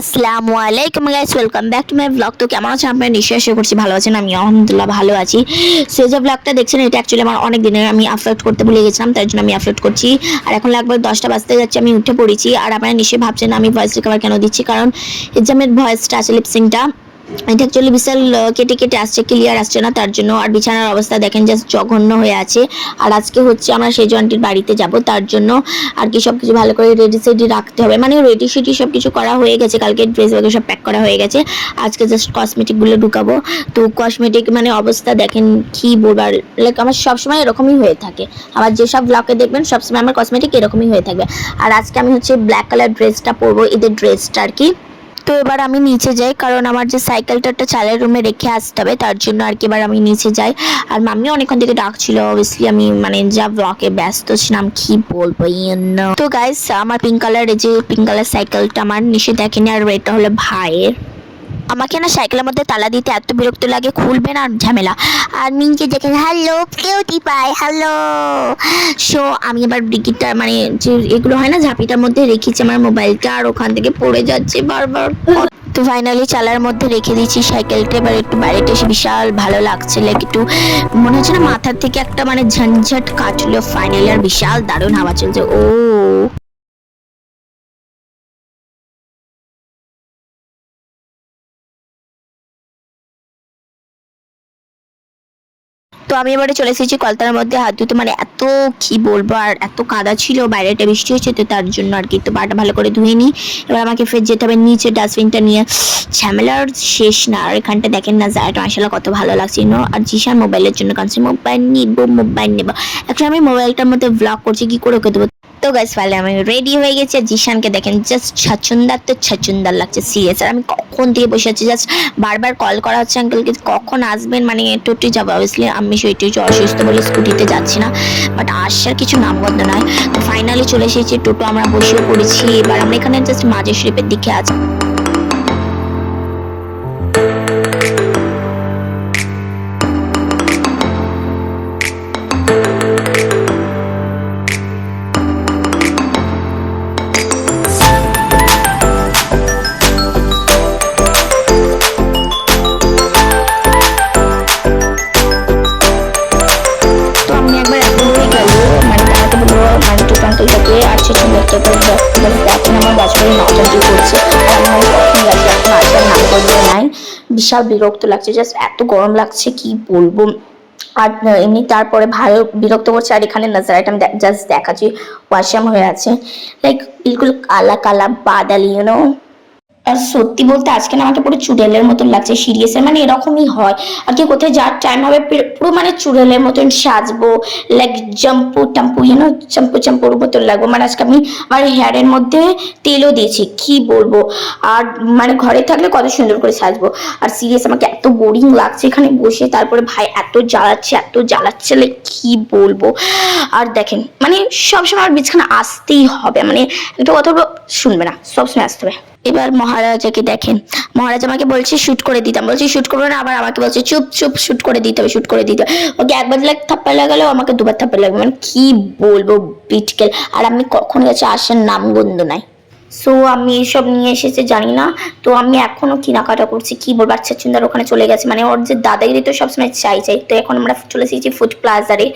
আসসালামু আলাইকুম guys welcome back to my blog তো কেমন আছেন আপনারা? নিশ্চয়ই আশা করছি ভালো আছেন। আমি আলহামদুলিল্লাহ ভালো আছি। সে যে ব্লগটা দেখছেন, এটা অ্যাকচুয়ালি আমার অনেক দিনের আমি আপলোড করতে ভুলে গেছিলাম তার জন্য আমি আপলোড করছি। আর এখন লাগবে দশটা বাজতে যাচ্ছে, আমি উঠে পড়েছি। আর আপনারা নিশ্চয়ই ভাবছেন আমি ভয়েস রিকভার কেন দিচ্ছি? কারণ এক্সামের ভয়েসটা আছে লিপসিংটা এটা অ্যাকচুয়ালি বিশাল কেটে কেটে আসছে ক্লিয়ার আসছে না, তার জন্য আর বিছানার অবস্থা দেখেন জাস্ট জঘন্য হয়ে আছে। আর আজকে হচ্ছে আমরা সেজো আন্টির বাড়িতে যাব, তার জন্য আর কি সব কিছু ভালো করে রেডি সেডি রাখতে হবে। মানে রেডি সেডি সব কিছু করা হয়ে গেছে, কালকে ড্রেস বাগে সব প্যাক করা হয়ে গেছে। আজকে জাস্ট কসমেটিকগুলো ঢুকাবো। তো কসমেটিক মানে অবস্থা দেখেন কি বলবার লাইক আমার সবসময় এরকমই হয়ে থাকে। আবার যেসব ব্লকে দেখবেন, সবসময় আমার কসমেটিক এরকমই হয়ে থাকবে। আর আজকে আমি হচ্ছে ব্ল্যাক কালার ড্রেসটা পরবো, এদের ড্রেসটা আর কি। তো এবার আমি নিচে যাই, কারণ আমার যে সাইকেলটা একটা চালের রুমে রেখে আসতে হবে, তার জন্য আর কি এবার আমি নিচে যাই। আর মাম্মি অনেকক্ষণ থেকে ডাকছিল অবভিয়াসলি আমি মানে যা ব্লকে ব্যস্ত ছিলাম, কি বলব তো গাইস আমার পিঙ্ক কালার এই যে পিঙ্ক কালার সাইকেলটা আমার নিচে দেখেনি, আর এটা হলো ভাইয়ের। আমাকে না সাইকেলের মধ্যে তালা দিতে এত বিরক্ত লাগে, খুলবে না ঝামেলা। আর মিনকে দেখেন হ্যালো কেউ পায় হ্যালো। সো আমি এবার ব্রিকিটটা মানে যে এগুলো হয় না, ঝাঁপিটার মধ্যে রেখেছি আমার মোবাইলটা, আর ওখান থেকে পড়ে যাচ্ছে বারবার। তো ফাইনালি চালার মধ্যে রেখে দিয়েছি সাইকেলটা, এবার একটু বাইরেটা এসে বিশাল ভালো লাগছে লাইক একটু মনে হচ্ছে না মাথার থেকে একটা মানে ঝঞ্ঝট কাটলো। ফাইনালি আর বিশাল দারুণ হাওয়া চলছে। ও তো আমি এবারে চলে এসেছি কলতার মধ্যে। হাত ধুতে মানে এত কি বলব, আর এত কাদা ছিল, বাইরেটা বৃষ্টি হচ্ছে, তো তার জন্য আর কি তো পাটা ভালো করে ধুয়ে নিই। এবার আমাকে ফের যেতে হবে, নিচে ডাস্টবিনটা নিয়ে। ঝামেলার শেষ না, আর এখানটা দেখেন না যায় আসলে কত ভালো লাগছে নো আর জিসার মোবাইলের জন্য কারণ মোবাইল নিবো মোবাইল নেব। এখন আমি মোবাইলটার মধ্যে ব্লগ করছি, কি করে ওকে দেবো? তো গাছ ফালে আমি রেডি হয়ে গেছি আর জিশানকে দেখেন জাস্ট ছাচুন্দার তো ছাচুন্দার লাগছে সিরিয়াস আর আমি কখন দিয়ে বসে আছি জাস্ট বারবার কল করা হচ্ছে আঙ্কেলকে কখন আসবেন? মানে টোটি যাব। অবভিয়াসলি আমি সেটি অসুস্থ বলে স্কুটিতে যাচ্ছি না বাট আসার কিছু নাম নামবন্ধ নয় তো ফাইনালি চলে এসেছি, টোটো আমরা বসেও পড়েছি, এবার আমরা এখানে জাস্ট মাঝে শরীফের দিকে আছি। বিশাল বিরক্ত লাগছে জাস্ট এত গরম লাগছে, কি বলব? আর এমনি তারপরে ভালো বিরক্ত করছে, আর এখানে নজর আইটেম জাস্ট দেখাচ্ছি ওয়াশাম হয়ে আছে। লাইক বিলকুল কালা কালা বাদালি ইউনো আর সত্যি বলতে আজকে না আমাকে পুরো চুড়েলের মতন লাগছে সিরিয়াসের মানে এরকমই হয়। আর কি কোথায় যার টাইম হবে, পুরো মানে চুড়েলের মতন সাজবো লাইক জাম্পু টাম্পু ইউনো চাম্পু চাম্পুর মতন লাগবো। মানে আজকে আমি আমার হেয়ারের মধ্যে তেলও দিয়েছি, কি বলব? আর মানে ঘরে থাকলে কত সুন্দর করে সাজবো। আর সিরিয়াস আমাকে এত বোরিং লাগছে এখানে বসে, তারপরে ভাই এত জ্বালাচ্ছে এত জ্বালাচ্ছে লাইক কি বলব? আর দেখেন মানে সবসময় আমার বিছখানা আসতেই হবে মানে একটা কথা শুনবে না, সবসময় আসতে হবে। এবার মহারাজাকে দেখেন। মহারাজ আমাকে বলছে, শুট করে দিতাম বলছি, শুট করব না। আবার আমাকে বলছে, চুপ চুপ, শুট করে দিতে হবে, শুট করে দিতে হবে। ওকে একবার লাগ থাপ্পা লাগালেও আমাকে দুবার থাপ্পা লাগবে। মানে কি বলব বিটকেল আর আমি কখন গেছে আসার নাম গন্ধ নাই। সো আমি এইসব নিয়ে এসেছে জানি না। তো আমি এখনও কেনাকাটা করছি। কি বলব আচ্ছা চুন্দার ওখানে চলে গেছে। মানে ওর যে দাদাগিরি তো সবসময় চাই চাই। তো এখন আমরা চলে এসেছি ফুড প্লাজারে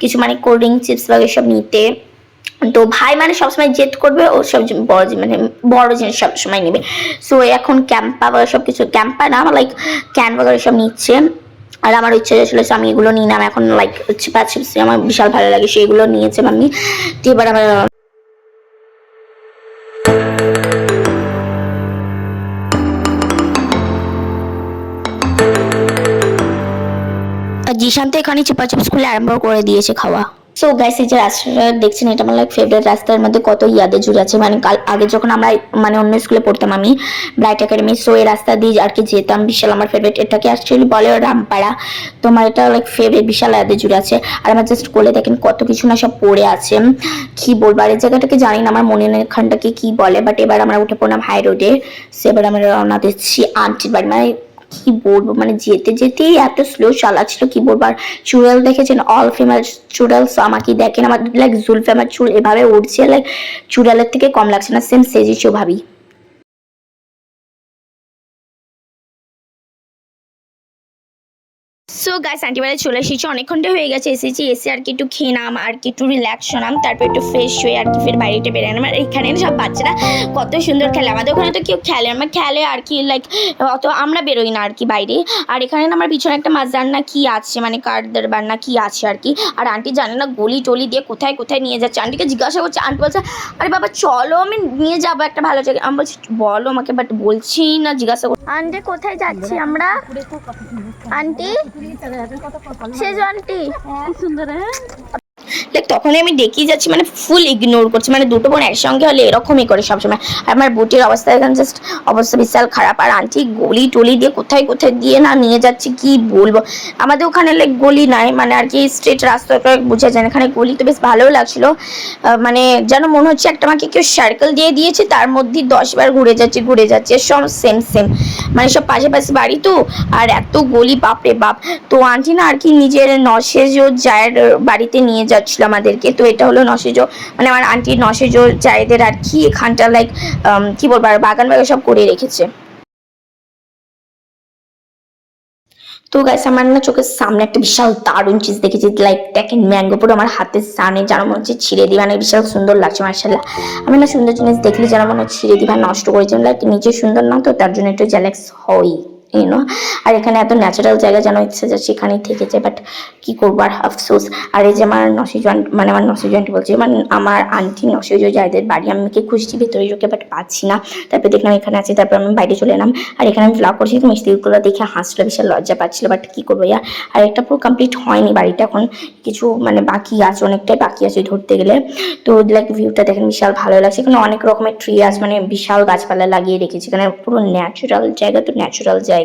কিছু মানে কোল্ড ড্রিঙ্ক চিপস বা সব নিতে। তো ভাই মানে সবসময় জেদ করবে ও সব বড় মানে বড় জিনিস সবসময় নেবে। সো এখন ক্যাম্পা বা সব কিছু ক্যাম্পা না লাইক ক্যান বগেরা সব নিচ্ছে। আর আমার ইচ্ছে ছিল আমি এগুলো নিই না এখন লাইক চিপা চিপস আমার বিশাল ভালো লাগে সেগুলো নিয়েছে আমি তো এবার আমার আর জিশান এখানে চিপা চিপস খুলে আরম্ভ করে দিয়েছে খাওয়া। সো গাইস এই যে রাস্তাটা দেখছেন, এটা আমার লাইক ফেভারিট রাস্তার মধ্যে কত ইয়াদে জুড়ে আছে। মানে কাল আগে যখন আমরা মানে অন্য স্কুলে পড়তাম আমি ব্রাইট একাডেমি সো এই রাস্তা দিয়ে আর কি যেতাম, বিশাল আমার ফেভারিট এটাকে অ্যাকচুয়ালি বলে রামপাড়া? তোমার এটা লাইক ফেভারিট বিশাল ইয়াদে জুড়ে আছে। আর আমার জাস্ট কোলে দেখেন কত কিছু না সব পড়ে আছে। কি বলব, আর এই জায়গাটাকে জানি না, আমার মনের এখানটাকে কি বলে বাট এবার আমরা উঠে পড়লাম হাই রোডে সে এবার আমরা রওনা দিচ্ছি আন্টির বাড়ি। মানে কি বলব মানে যেতে যেতেই এত স্লো চালাচ্ছিল কি বলব আর চুড়াল দেখেছেন? অল ফেমাস চুড়াল আমাকে দেখেন, আমার লাইক জুলফে আমার চুল এভাবে উঠছে লাইক চুড়ালের থেকে কম লাগছে না সেম সেজেছো ভাবি। সো গাইস আন্টিবারে চলে এসেছি অনেকক্ষণটা হয়ে গেছে এসেছি। এসে আর কি একটু খেয়ে নাম আর কি একটু রিল্যাক্স হলাম তারপর একটু ফ্রেশ হয়ে আর কি ফের বাইরেটা বেরোলাম আর এখানে সব বাচ্চারা কত সুন্দর খেলে। আমাদের ওখানে তো কেউ খেলে আমরা খেলে আর কি লাইক অত আমরা বেরোই না আর কি বাইরে। আর এখানে না আমার পিছনে একটা মাজার না কি আছে মানে কার দরবার না কি আছে আর কি। আর আন্টি জানে না গলি টলি দিয়ে কোথায় কোথায় নিয়ে যাচ্ছে। আন্টিকে জিজ্ঞাসা করছে আন্টি বলছে আরে বাবা চলো আমি নিয়ে যাব একটা ভালো জায়গায়। আমি বলছি বলো আমাকে বাট বলছি না জিজ্ঞাসা করছি আন্টি কোথায় যাচ্ছি আমরা? আন্টি সেজ সুন্দর লাইক তখনই আমি দেখি যাচ্ছি মানে ফুল ইগনোর করছি। মানে দুটো বোন একসঙ্গে হলে এরকমই করে সবসময়। আর আমার বুটির অবস্থা এখন জাস্ট অবস্থা বিশাল খারাপ। আর আন্টি গলি টলি দিয়ে কোথায় কোথায় দিয়ে না নিয়ে যাচ্ছে, কি বলব? আমাদের ওখানে লাইক গলি নাই মানে আর কি স্ট্রেট রাস্তাটা বোঝা যায় না। এখানে গলি তো বেশ ভালোও লাগছিল। মানে যেন মনে হচ্ছে একটা আমাকে কেউ সার্কেল দিয়ে দিয়েছে, তার মধ্যে দশ বার ঘুরে যাচ্ছে ঘুরে যাচ্ছে সব সেম সেম মানে সব পাশে পাশে বাড়ি তো, আর এত গলি, বাপরে বাপ। তো আন্টি না আর কি নিজের নশেজো জায়ের বাড়িতে নিয়ে যাচ্ছিল আমাদেরকে। তো এটা হলো নশেজো মানে আমার আন্টি নশেজো জায়েদের আর কি এখানটা লাইক কি বলব, আর বাগান বাগান সব করে রেখেছে। তো গাইস আমার না চোখের সামনে একটা বিশাল দারুণ চিজ দেখেছি লাইক দেখেন ম্যাঙ্গো পুরো আমার হাতের সামনে, যেন মনে হচ্ছে ছিঁড়ে দিবা মানে বিশাল সুন্দর লাগছে মার্শাল্লাহ আমি না সুন্দর জিনিস দেখলে যেন মনে হচ্ছে ছিঁড়ে দিবা নষ্ট করেছি লাইক নিজে সুন্দর না তো, তার জন্য একটু জ্যালেক্স হই। ইউনো আর এখানে এত ন্যাচারাল জায়গা যেন ইচ্ছে যাচ্ছে এখানেই থেকেছে বাট কি করব আর আফসোস। আর এই যে আমার নসি জয়েন্ট মানে আমার নসি জয়েন্ট বলছে মানে আমার আন্টি নসিজ যাদের বাড়ি, আমি কি খুঁজছি, ভেতরে ঢুকে বাট পাচ্ছি না। তারপর দেখলাম এখানে আছি, তারপর আমি বাইরে চলে এলাম। আর এখানে আমি ব্লগ করছি মিস্ত্রিগুলো দেখে হাসলো, বিশাল লজ্জা পাচ্ছিল বাট কি করব ইয়া আর একটা পুরো কমপ্লিট হয়নি বাড়িটা এখন। কিছু মানে বাকি আছে, অনেকটাই বাকি আছে ধরতে গেলে। তো লাইক ভিউটা দেখেন বিশাল ভালো লাগছে। এখানে অনেক রকমের ট্রি আছে মানে বিশাল গাছপালা লাগিয়ে রেখেছি। এখানে পুরো ন্যাচারাল জায়গা, তো ন্যাচারাল জায়গা।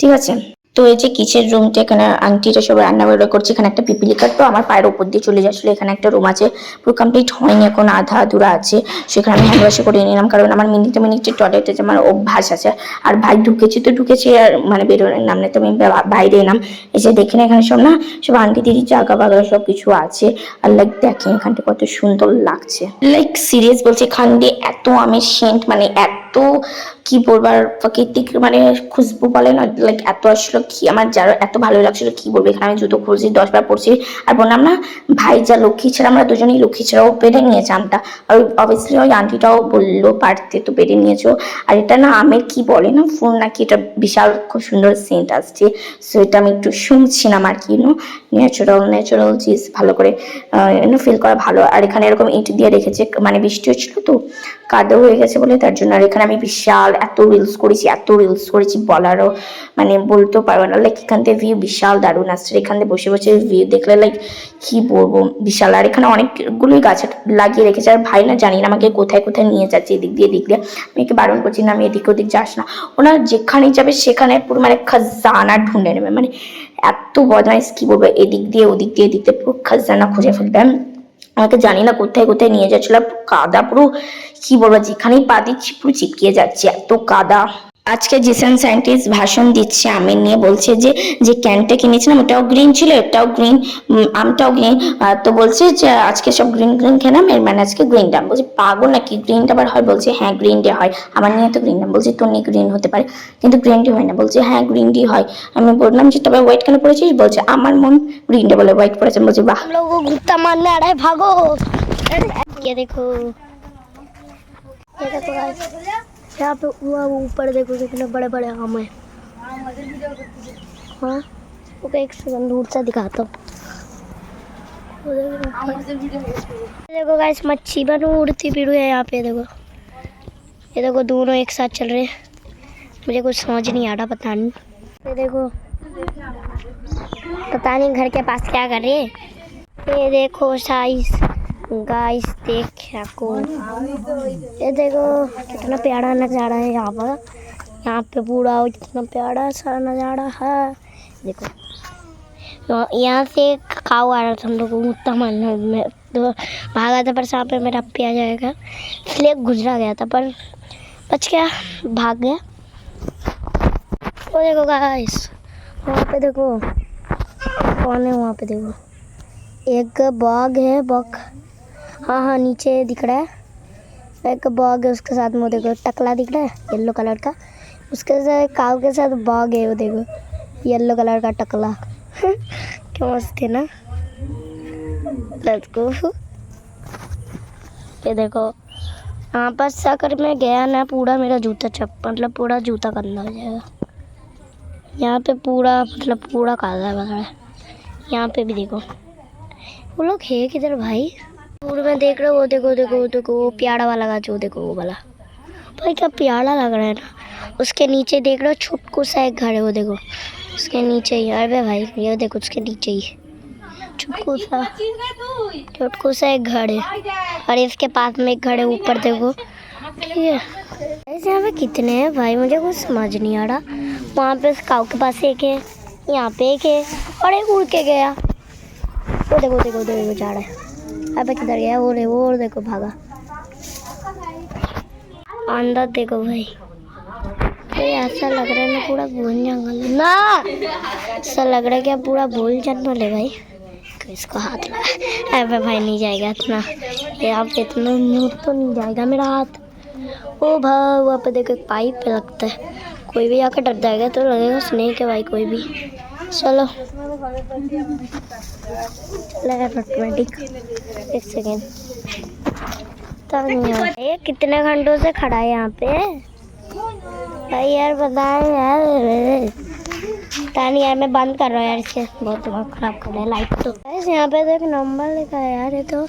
ঠিক আছে? তো এই যে কিচেন রুমটা এখানে আংটিটা সব রান্না বান্না করছে, এখানে একটা পিপিলি কাঠ তো আমার পায়ের উপর দিয়ে চলে যাচ্ছিল এখানে একটা রুম আছে, পুরো কমপ্লিট হয়নি, এখন আধা আধুরা আছে। সেখানে আমি হ্যান্ড ওয়াশে করে নিলাম, কারণ আমার মিনিটে মিনিটে টয়লেটে আমার অভ্যাস আছে, আর ভাই ঢুকেছি তো ঢুকেছি, আর মানে বেরোনোর নাম নেই তো আমি বাইরে এলাম। এসে দেখেন এখানে সব না, সব আন্টি দিদি, জাগা বাগা সব কিছু আছে। আর লাইক দেখেন এখানটা কত সুন্দর লাগছে। লাইক সিরিয়াস বলছে, এখান দিয়ে এত আমি সেন্ট মানে এত কি বলবার প্রাকৃতিক মানে খুশবু বলে না লাইক এত আসলো কি আমার যারা এত ভালো লাগছিল কি বলব এখানে আমি জুতো খুঁজছি দশ বার পড়ছি আর বললাম না, ভাই যা লক্ষ্মী ছাড়া, আমরা দুজনেই লক্ষ্মী ছাড়াও পেরে নিয়েছে আমটা। আর অবভিয়াসলি ওই আন্টিটাও বলল, পারতে তো পেরে নিয়েছো। আর এটা না আমের কি বলে না ফুল নাকি এটা বিশাল খুব সুন্দর সেন্ট আসছে। সো এটা আমি একটু শুনছিলাম আর কি নো ন্যাচারাল ন্যাচারাল চিজ ভালো করে ফিল করা ভালো। আর এখানে এরকম ইট দিয়ে রেখেছে মানে বৃষ্টি হচ্ছিল তো, কাদা হয়ে গেছে বলে, তার জন্য আর এখানে আমি বিশাল এত রিলস করেছি, এত রিলস করেছি, বলারও মানে বলতেও পারব না। লাইক এখান থেকে ভিউ বিশাল দারুণ আসছে। এখান থেকে বসে বসে ভিউ দেখলে লাইক কি বলব? বিশাল। আর এখানে অনেকগুলোই গাছ লাগিয়ে রেখেছে। আর ভাই না জানি না আমাকে কোথায় কোথায় নিয়ে যাচ্ছে, এদিক দিয়ে এদিক দিয়ে। আমি একে বারণ করছি না, আমি এদিক ওদিক যাস না। ওনার যেখানে যাবে, সেখানে পুরো মানে খাজানা ঢুঁড়ে নেবে। মানে এত বদমাইশ, কি বলব? এদিক দিয়ে, ওদিক দিয়ে, এদিক দিয়ে পুরো খাজানা খুঁজে ফেলবে। আমাকে জানি না কোথায় কোথায় নিয়ে যাচ্ছিল কাদা পুরো, কি বলব, যেখানেই পা দিচ্ছি পুরো চিপকিয়ে যাচ্ছে, এত কাদা। আজকে জিসান সায়েন্টিস্ট ভাষণ দিচ্ছে, আমের নিয়ে বলছে যে যে ক্যানটা কিনেছিলাম, ওটাও গ্রিন ছিল এটাও গ্রিন আমটাও গ্রিন তো বলছে যে, আজকে সব গ্রিন গ্রিন খেলাম, এর মানে আজকে গ্রিন ডাম বলছে, পাগল নাকি? গ্রিন আবার হয়? বলছে হ্যাঁ গ্রিন ডে হয়। আমার নিয়ে তো গ্রিন ডাম বলছে তো নিয়ে গ্রিন হতে পারে। কিন্তু গ্রিন ডে হয় না, বলছে হ্যাঁ গ্রিন ডে হয়। আমি বললাম যে, তবে হোয়াইট কেন পড়েছিস? বলছে, আমার মন গ্রিন ডে বলে হোয়াইট পড়েছে। বলছে, বাহ! ঘুরতে মারলে আড়াই ভাগো। দেখো। यहाँ पे वो ऊपर देखो कितने बड़े बड़े आम है। हाँ? ओके, एक सेकंड दूर से दिखाता हूँ। देखो गाइस मच्छी बन उड़ती पीड़ू है यहाँ पे, देखो। ये देखो, दोनों एक साथ चल रहे हैं। मुझे कुछ समझ नहीं आ रहा, पता नहीं। ये देखो। पता नहीं घर के पास क्या कर रही है। ये देखो साइज़ गाइस देखो ये देखो, कितना प्यारा नज़ारा है यहाँ पर। यहाँ पे पूरा कितना प्यारा सा नज़ारा है। देखो। यहाँ- से खाओ आ रहा था हम लोग मुत्ता मारने में। तो भागा था, पर सांप पे मेरा पे आ जाएगा। इसलिए गुजरा गया था, पर बच गया, भाग गया। वो देखो गाइस वहाँ पे देखो। कौन है वहाँ पे, देखो। एक बॉग है, बॉग। हाँ हाँ नीचे दिख रहा है। एक बॉग है, उसके साथ में देखो, टकला दिख रहा है येलो कलर का। उसके साथ काव के साथ बॉग है, वो देखो येलो कलर का टकला। क्या मस्त है ना। गो ये देखो, यहाँ पर से अगर मैं गया ना, पूरा मेरा जूता चप मतलब पूरा जूता गंदा हो जाएगा। यहाँ पे पूरा मतलब पूरा काला है। यहाँ पे भी देखो। वो लोग है किधर भाई? दूर में देख रहे हो वो देखो देखो वो देखो वो प्यारा वाला गाछ वो देखो वो वाला। भाई क्या प्यारा लग रहा है ना। उसके नीचे देख रहे हो छुटकू सा एक घर है वो देखो। उसके नीचे ही अरे भाई ये देखो उसके नीचे ही। छुटकू सा छुटकू सा एक घर है। और इसके पास में एक घर है ऊपर देखो। ठीक है ऐसे यहाँ पे कितने हैं भाई मुझे कुछ समझ नहीं आ रहा। वहाँ पे उस काऊ के पास एक है यहाँ पे एक है और एक उड़ के गया। वो देखो देखो देखो जा रहा है। अबे किधर गया? वो रे वो और देखो भागा। अंदर देखो भाई। ये ऐसा लग रहा है ना पूरा भूल जंगल ना! ऐसा लग रहा है कि पूरा भूल जंगल है भाई। इसको हाथ लगा। अबे भाई नहीं जाएगा इतना। यहाँ पे इतना दूर तो नहीं जाएगा मेरा हाथ। ओ भाई, वहाँ पे देखो एक पाइप लगता है। कोई भी आकर डर जाएगा तो लगेगा स्नेक है भाई, कोई भी। चलो। ऑटोमेटिक एक सेकेंड तब नहीं ये कितने घंटों से खड़ा है यहाँ पे? भाई यार बताए यार। तानी यार मैं बंद कर रहा हूँ यार इसे। बहुत दिमाग खराब कर रहा है लाइट तो। यहाँ पे देख नंबर लिखा है यार ये तो।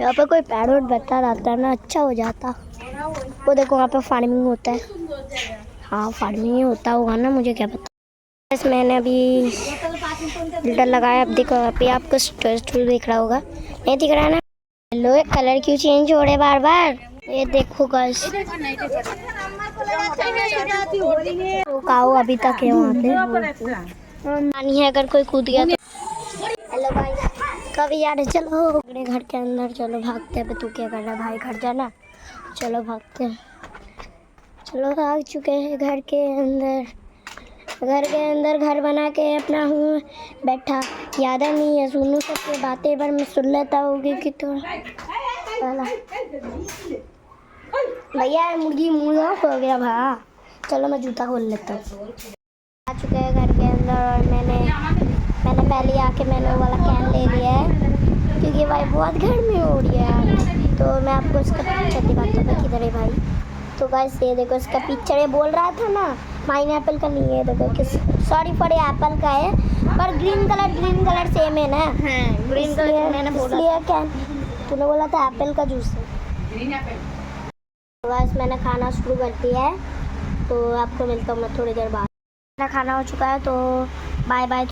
यहाँ पे कोई पैरोट बता रहता है ना अच्छा हो जाता। वो देखो वहाँ पे फ़ार्मिंग होता है। हाँ फ़ार्मिंग ही होता होगा ना, मुझे क्या पता। बस मैंने अभी फ़िल्टर लगाया, अब देखो, अभी आपको स्टोर दिख रहा होगा। नहीं दिख रहा है ना? हेलो ये कलर क्यों चेंज हो रहे बार बार ये देखो गाइस काऊ अभी तक है वहाँ पे। पानी है, अगर कोई कूद गया तो। हेलो भाई। कभी यार, चलो। अपने घर के अंदर, चलो, भागते हैं। तू क्या कर रहा है? भाई, घर जाना। चलो, भागते हैं। चलो आ चुके हैं घर के अंदर। घर के अंदर घर बना के अपना हूँ, बैठा। याद नहीं है, सुनू सबके बातें, पर मैं सुन लेता होगी कि तो भैया, मुर्गी मुर्गा हो गया, भा। चलो मैं जूता खोल लेता हूँ। आ चुके हैं घर के अंदर, और मैंने मैंने पहले आके मैंने वो वाला कैन ले लिया है, क्योंकि भाई बहुत गर्मी हो रही है। तो मैं आपको पिक्चर दिखाता हूँ किधर है भाई? तो गाइस ये देखो इसका पिक्चर ये बोल रहा था ना माइन एप्पल का नहीं है देखो किस सॉरी फॉर एप्पल का है पर green colour green colour same है ना। ग्रीन कलर मैंने बोला इसलिए क्या तूने बोला था एप्पल का जूस है। तो गाइस मैंने खाना शुरू कर दिया है तो आपको मिलता हूँ मैं थोड़ी देर बाद। मेरा खाना हो चुका है तो बाय बाय